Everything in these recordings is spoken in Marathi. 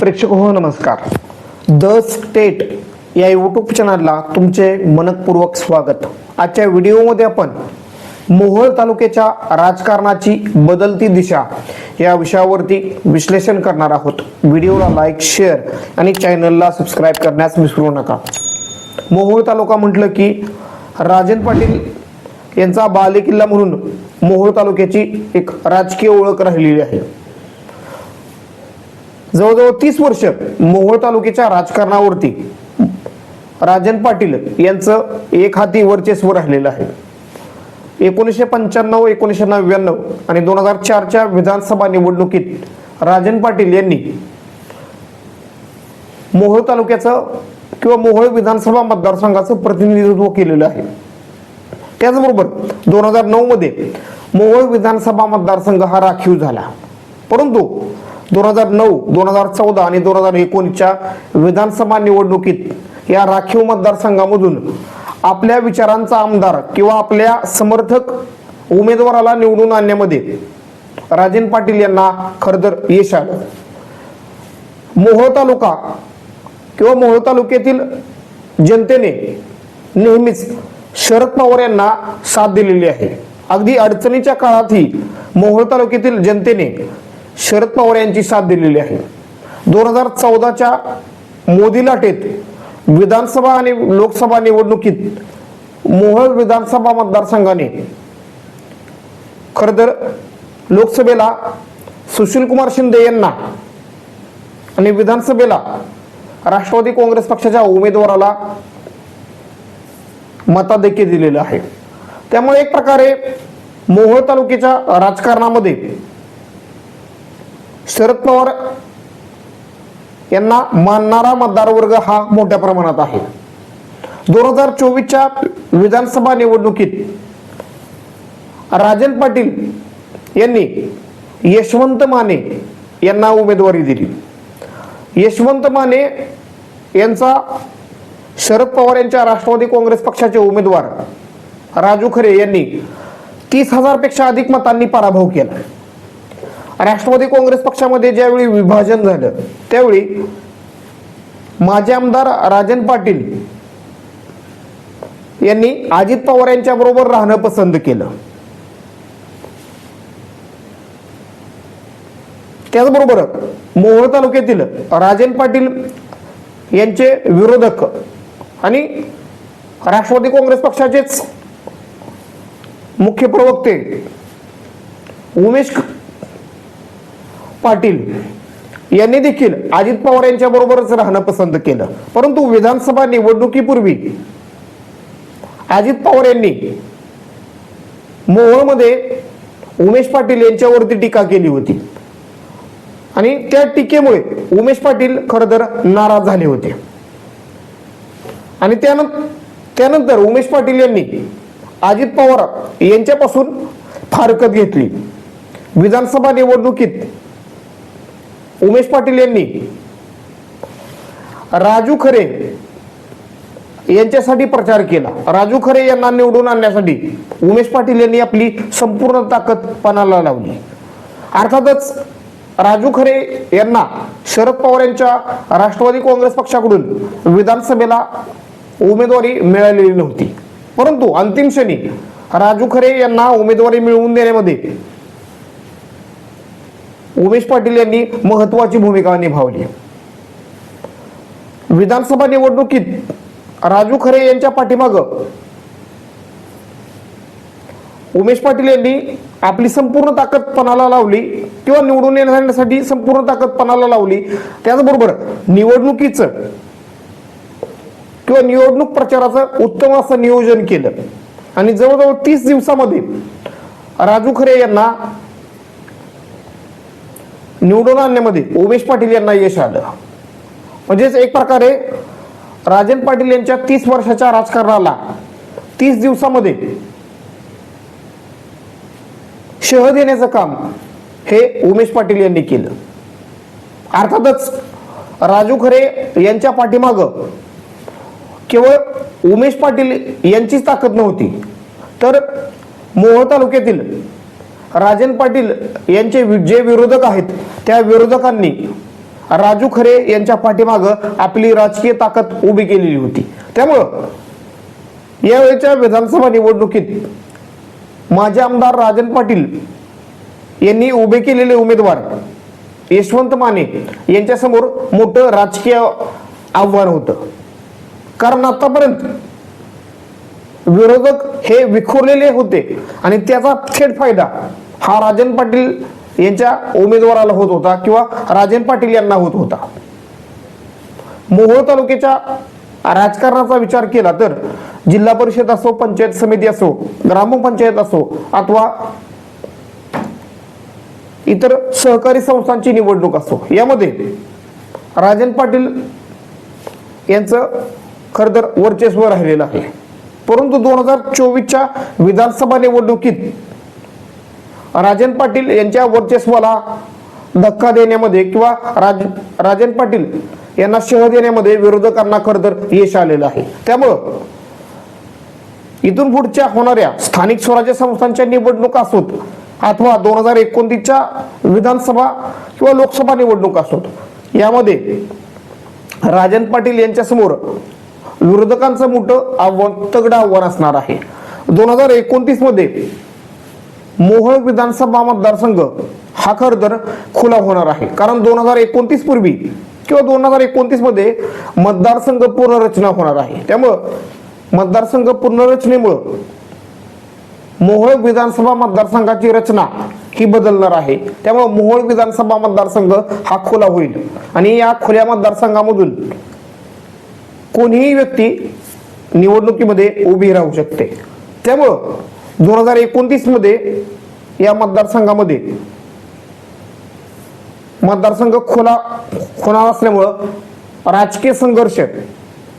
प्रेक्षक हो नमस्कार. द स्टेट या यूट्यूब चॅनलला तुमचे मनपूर्वक स्वागत. आजच्या व्हिडिओमध्ये आपण मोहोळ तालुक्याच्या राजकारणाची बदलती दिशा या विषयावरती विश्लेषण करणार आहोत. व्हिडिओला लाईक शेअर आणि चॅनलला सबस्क्राईब करण्यास विसरू नका. मोहोळ तालुका म्हटलं की राजन पाटील यांचा बालेकिल्ला म्हणून मोहोळ तालुक्याची एक राजकीय ओळख राहिलेली आहे. जवळजवळ तीस वर्ष मोहोळ तालुक्याच्या राजकारणावरती राजन पाटील यांचं एक हाती वर्चस्व राहिलेलं आहे. एकोणीसशे पंच्याण्णव एकोणीसशे नव्याण्णव आणि दोन हजार चारच्या विधानसभा निवडणुकीत राजन पाटील यांनी मोहोळ तालुक्याचं किंवा मोहोळ विधानसभा मतदारसंघाचं प्रतिनिधित्व केलेलं आहे. त्याचबरोबर दोन हजार नऊ मध्ये मोहोळ विधानसभा मतदारसंघ हा राखीव झाला. परंतु दोन हजार नऊ दोन हजार चौदा आणि दोन हजार एकोणीसच्या विधानसभा निवडणुकीत या राखीव मतदारसंघामधून आपल्या विचारांचा आमदार किंवा आपल्या समर्थक उमेदवाराला निवडून आणण्यामध्ये राजन पाटील यांना खरंतर यश आलं. मोहोळ तालुका किंवा मोहोळ तालुक्यातील जनतेने नेहमीच शरद पवार यांना साथ दिलेली आहे. अगदी अडचणीच्या काळातही मोहोळ तालुक्यातील जनतेने शरद पवार यांची साथ दिलेली आहे. दोन हजार चौदाच्या मोदी लाटेत विधानसभा आणि लोकसभा निवडणुकीत मोहोळ विधानसभा मतदारसंघाने खरं तर लोकसभेला सुशीलकुमार शिंदे यांना आणि विधानसभेला राष्ट्रवादी काँग्रेस पक्षाच्या उमेदवाराला मताधिक्य दिलेलं आहे. त्यामुळे एक प्रकारे मोहोळ तालुक्याच्या राजकारणामध्ये शरद पवार यांना मानणारा मतदार वर्ग हा मोठ्या प्रमाणात आहे. दोन हजार चोवीसच्या विधानसभा निवडणुकीत राजन पाटील यांनी यशवंत माने यांना उमेदवारी दिली. यशवंत माने यांचा शरद पवार यांच्या राष्ट्रवादी काँग्रेस पक्षाचे उमेदवार राजू खरे यांनी तीस हजारपेक्षा अधिक मतांनी पराभव केला. राष्ट्रवादी काँग्रेस पक्षामध्ये ज्यावेळी विभाजन झालं त्यावेळी माजी आमदार राजन पाटील यांनी अजित पवार यांच्या बरोबर राहणं पसंत केलं. त्याचबरोबर मोहोळ तालुक्यातील राजन पाटील यांचे विरोधक आणि राष्ट्रवादी काँग्रेस पक्षाचेच मुख्य प्रवक्ते उमेश पाटील यांनी देखील अजित पवार यांच्या बरोबरच राहणं पसंत केलं. परंतु विधानसभा निवडणुकीपूर्वी अजित पवार यांनी मोहोळमध्ये उमेश पाटील यांच्यावरती टीका केली होती. आणि त्या टीकेमुळे उमेश पाटील खरं तर नाराज झाले होते. आणि त्यानंतर त्यानंतर उमेश पाटील यांनी अजित पवार यांच्यापासून फारकत घेतली. विधानसभा निवडणुकीत उमेश पाटील यांनी राजू खरे यांच्यासाठी प्रचार केला. राजू खरे यांना निवडून आणण्यासाठी उमेश पाटील यांनी आपली संपूर्ण ताकद पणाला लावली. अर्थातच राजू खरे यांना शरद पवार यांच्या राष्ट्रवादी काँग्रेस पक्षाकडून विधानसभेला उमेदवारी मिळालेली नव्हती. परंतु अंतिम क्षणी राजू खरे यांना उमेदवारी मिळवून देण्यामध्ये उमेश पाटील यांनी महत्वाची भूमिका निभावली. विधानसभा निवडणुकीत राजू खरे यांच्या पाठीमाग उमेश पाटील यांनी आपली संपूर्ण ताकद पणाला लावली किंवा निवडून येण्यासाठी संपूर्ण ताकद पणाला लावली. त्याचबरोबर निवडणुकीचं किंवा निवडणूक प्रचाराचं उत्तम असं नियोजन केलं. आणि जवळजवळ तीस दिवसामध्ये राजू खरे यांना निवडून आणण्यामध्ये उमेश पाटील यांना यश आलं. म्हणजेच एक प्रकारे राजन पाटील यांच्या तीस वर्षाच्या राजकारणाला तीस दिवसामध्ये शह देण्याचं काम हे उमेश पाटील यांनी केलं. अर्थातच राजू खरे यांच्या पाठीमाग केवळ उमेश पाटील यांचीच ताकद नव्हती. तर मोहोळ तालुक्यातील राजन पाटील यांचे जे विरोधक आहेत त्या विरोधकांनी राजू खरे यांच्या पाठीमागं आपली राजकीय ताकद उभी केलेली होती. त्यामुळं यावेळच्या विधानसभा निवडणुकीत माजी आमदार राजन पाटील यांनी उभे केलेले उमेदवार यशवंत माने यांच्यासमोर मोठं राजकीय आव्हान होतं. कारण आतापर्यंत विरोधक हे विखुरलेले होते आणि त्याचा थेट फायदा हा राजन पाटील यांच्या उमेदवाराला होत होता किंवा राजन पाटील यांना होत होता. मोहोळ तालुक्याच्या राजकारणाचा विचार केला तर जिल्हा परिषद असो पंचायत समिती असो ग्रामपंचायत असो अथवा इतर सहकारी संस्थांची निवडणूक असो यामध्ये राजन पाटील यांचं खरं तर वर्चस्व राहिलेलं आहे. परंतु दोन हजार चोवीसच्या विधानसभा निवडणुकीत राजन पाटील यांच्या वर्चस्वाला धक्का देण्यामध्ये किंवा राज राजन पाटील यांना शह देण्यामध्ये विरोधकांना खरं तर यश आलेलं आहे. त्यामुळं इथून पुढच्या होणाऱ्या स्थानिक स्वराज्य संस्थांच्या निवडणुका असोत अथवा दोन हजार एकोणतीसच्या विधानसभा किंवा लोकसभा निवडणूक असोत यामध्ये राजन पाटील यांच्यासमोर विरोधकांचं मोठं आव्हान तगडं आव्हान असणार आहे. दोन हजार एकोणतीसमध्ये मोहोळ विधानसभा मतदारसंघ हा खरं तर खुला होणार आहे. कारण दोन हजार एकोणतीस पूर्वी किंवा दोन हजार एकोणतीसमध्ये मतदारसंघ पुनर्रचना होणार आहे. त्यामुळं मतदारसंघ पुनर्रचनेमुळं मोहोळ विधानसभा मतदारसंघाची रचना ही बदलणार आहे. त्यामुळे मोहोळ विधानसभा मतदारसंघ हा खुला होईल. आणि या खुल्या मतदारसंघामधून कोणीही व्यक्ती निवडणुकीमध्ये उभी राहू शकते. त्यामुळं दोन हजार एकोणतीसमध्ये या मतदारसंघामध्ये मतदारसंघ खुला होणार असल्यामुळं राजकीय संघर्ष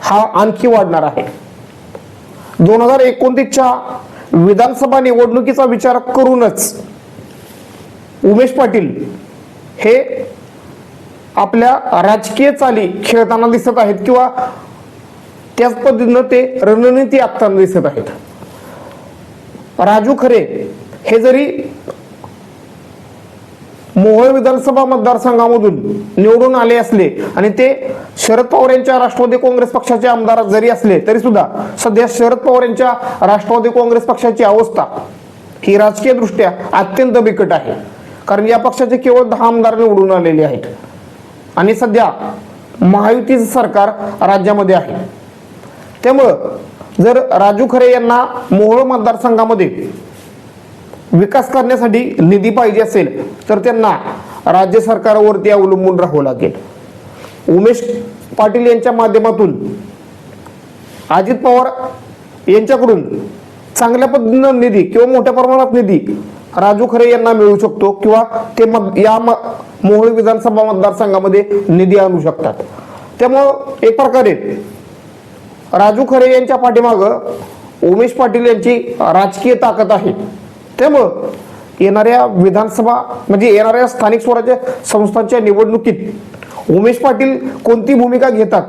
हा आणखी वाढणार आहे. दोन हजार एकोणतीसच्या विधानसभा निवडणुकीचा विचार करूनच उमेश पाटील हे आपल्या राजकीय चाली खेळताना दिसत आहेत किंवा त्याच पद्धतीनं ते रणनीती आखताना दिसत आहेत. राजू खरे हे जरी मोहोळ विधानसभा मतदारसंघामधून निवडून आले असले आणि ते शरद पवार यांच्या राष्ट्रवादी काँग्रेस पक्षाचे आमदार जरी असले तरी सुद्धा सध्या शरद पवार यांच्या राष्ट्रवादी काँग्रेस पक्षाची अवस्था ही राजकीय दृष्ट्या अत्यंत बिकट आहे. कारण या पक्षाचे केवळ दहा आमदार निवडून आलेले आहेत. आणि सध्या महायुतीचं सरकार राज्यामध्ये आहे. त्यामुळं जर राजू खरे यांना मोहोळ मतदारसंघामध्ये विकास करण्यासाठी निधी पाहिजे असेल तर त्यांना राज्य सरकारवरती अवलंबून राहावं लागेल. उमेश पाटील यांच्या माध्यमातून अजित पवार यांच्याकडून चांगल्या पद्धतीनं निधी किंवा मोठ्या प्रमाणात निधी राजू खरे यांना मिळू शकतो किंवा ते मत या म- मोहोळ विधानसभा मतदारसंघामध्ये निधी आणू शकतात. त्यामुळं एक प्रकारे राजू खरे यांच्या पाठीमागं उमेश पाटील यांची राजकीय ताकद आहे. त्यामुळं येणाऱ्या विधानसभा म्हणजे येणाऱ्या स्थानिक स्वराज्य संस्थांच्या निवडणुकीत उमेश पाटील कोणती भूमिका घेतात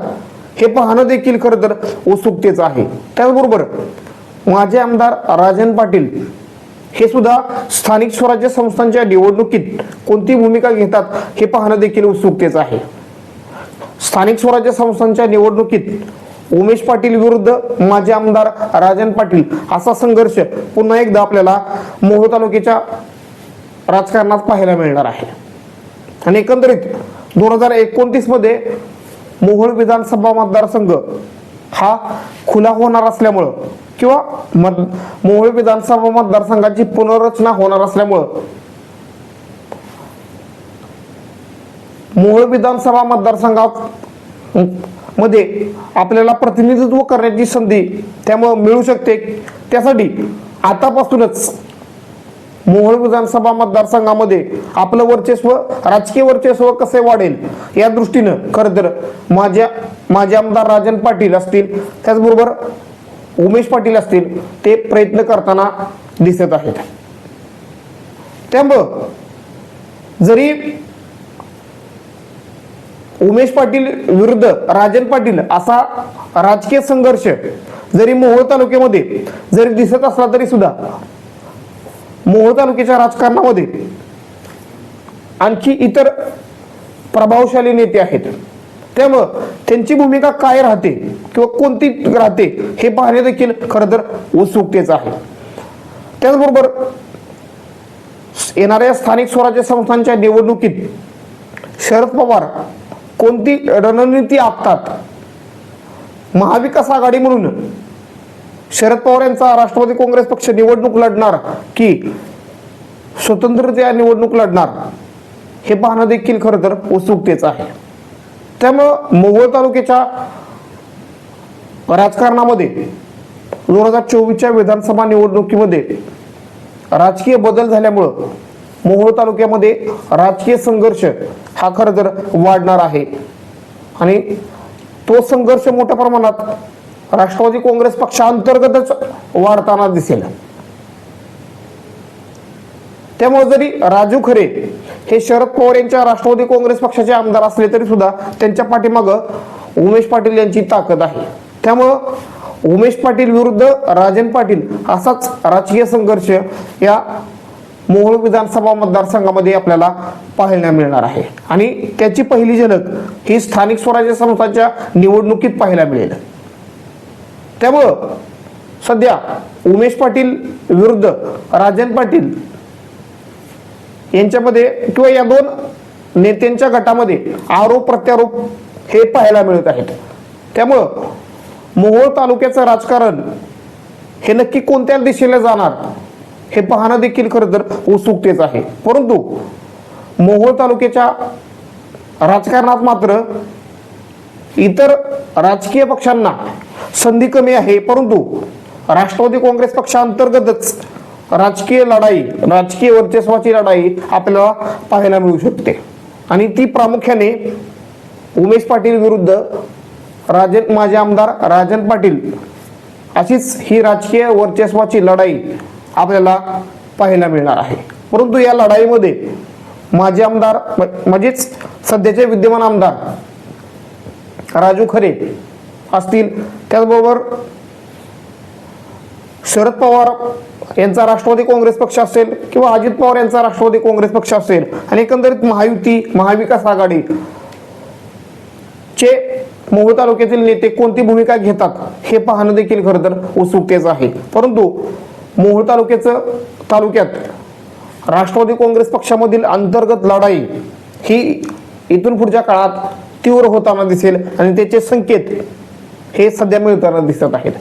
हे पाहणं देखील खरं तर उत्सुकतेचं आहे. त्याचबरोबर माझे आमदार राजन पाटील हे सुद्धा स्थानिक स्वराज्य संस्थांच्या निवडणुकीत कोणती भूमिका घेतात हे पाहणं देखील उत्सुकतेचं आहे. स्थानिक स्वराज्य संस्थांच्या निवडणुकीत उमेश पाटील विरुद्ध माजी आमदार राजन पाटील असा संघर्ष पुन्हा एकदा आपल्याला मोहोळ तालुक्याच्या राजकारणात पाहायला मिळणार आहे. आणि एकंदरीत दोन हजार एकोणतीसमध्ये मोहोळ विधानसभा मतदारसंघ हा खुला होणार असल्यामुळं किंवा मत मोहोळ विधानसभा मतदारसंघाची पुनर्रचना होणार असल्यामुळं मोहोळ विधानसभा मतदारसंघात मध्ये आपल्याला प्रतिनिधित्व करण्याची संधी त्यामुळं मिळू शकते. त्यासाठी आतापासूनच मोहोळ विधानसभा मतदारसंघामध्ये आपलं वर्चस्व राजकीय वर्चस्व कसे वाढेल या दृष्टीनं खरं तर माझ्या माझे आमदार राजन पाटील असतील त्याचबरोबर उमेश पाटील असतील ते प्रयत्न करताना दिसत आहेत. त्यामुळं जरी उमेश पाटील विरुद्ध राजन पाटील असा राजकीय संघर्ष जरी मोहोळ तालुक्यामध्ये जरी दिसत असला तरी सुद्धा मोहोळ तालुक्याच्या राजकारणामध्ये आणखी इतर प्रभावशाली नेते आहेत. त्यामुळं त्यांची भूमिका काय राहते किंवा कोणती राहते हे पाहणे देखील खरं तर उत्सुकतेच आहे. त्याचबरोबर येणाऱ्या स्थानिक स्वराज्य संस्थांच्या निवडणुकीत शरद पवार कोणती रणनीती आखतात? महाविकास आघाडी म्हणून शरद पवार यांचा राष्ट्रवादी काँग्रेस पक्ष निवडणूक लढणार की स्वतंत्ररित्या निवडणूक लढणार? हे पाहणं देखील खरं तर उत्सुकतेच आहे. त्यामुळं मोहोळ तालुक्याच्या राजकारणामध्ये दोन हजार चोवीसच्या विधानसभा निवडणुकीमध्ये राजकीय बदल झाल्यामुळं मोहोळ तालुक्यामध्ये राजकीय संघर्ष हा खरं तर वाढणार आहे. आणि तो संघर्ष मोठ्या प्रमाणात राष्ट्रवादी काँग्रेस पक्षांतर्गतच वाढताना दिसेल. त्यामुळे जरी राजू खरे हे शरद पवार यांच्या राष्ट्रवादी काँग्रेस पक्षाचे आमदार असले तरी सुद्धा त्यांच्या पाठीमागं उमेश पाटील यांची ताकद आहे. त्यामुळं उमेश पाटील विरुद्ध राजन पाटील असाच राजकीय संघर्ष या मोहोळ विधानसभा मतदारसंघामध्ये आपल्याला पाहायला मिळणार आहे. आणि त्याची पहिली झलक ही स्थानिक स्वराज्य संस्थांच्या निवडणुकीत पाहायला मिळेल. त्यामुळं सध्या उमेश पाटील विरुद्ध राजन पाटील यांच्यामध्ये किंवा या दोन नेत्यांच्या गटामध्ये आरोप प्रत्यारोप हे पाहायला मिळत आहेत. त्यामुळं मोहोळ तालुक्याचं राजकारण हे नक्की कोणत्या दिशेला जाणार? हे पाहणं देखील खरं तर उत्सुकतेच आहे. परंतु मोहोळ तालुक्याच्या राजकारणात मात्र इतर राजकीय पक्षांना संधी कमी आहे. परंतु राष्ट्रवादी काँग्रेस पक्षांतर्गतच राजकीय लढाई राजकीय वर्चस्वाची लढाई आपल्याला पाहायला मिळू शकते. आणि ती प्रामुख्याने उमेश पाटील विरुद्ध राजन माजी आमदार राजन पाटील अशीच ही राजकीय वर्चस्वाची लढाई आपल्याला पाहायला मिळणार आहे. परंतु या लढाईमध्ये माजी आमदार म्हणजेच सध्याचे विद्यमान आमदार राजू खरे असतील. त्याचबरोबर शरद पवार यांचा राष्ट्रवादी काँग्रेस पक्ष असेल किंवा अजित पवार यांचा राष्ट्रवादी काँग्रेस पक्ष असेल आणि एकंदरीत महायुती महाविकास आघाडी चे मोहोळ तालुक्यातील नेते कोणती भूमिका घेतात हे पाहणं देखील खरं तर उत्सुकतेच आहे. परंतु मोहोळ तालुक्याचं तालुक्यात राष्ट्रवादी काँग्रेस पक्षामधील अंतर्गत लढाई ही इथून पुढच्या काळात तीव्र होताना दिसेल आणि त्याचे संकेत हे सध्या मिळताना दिसत आहेत.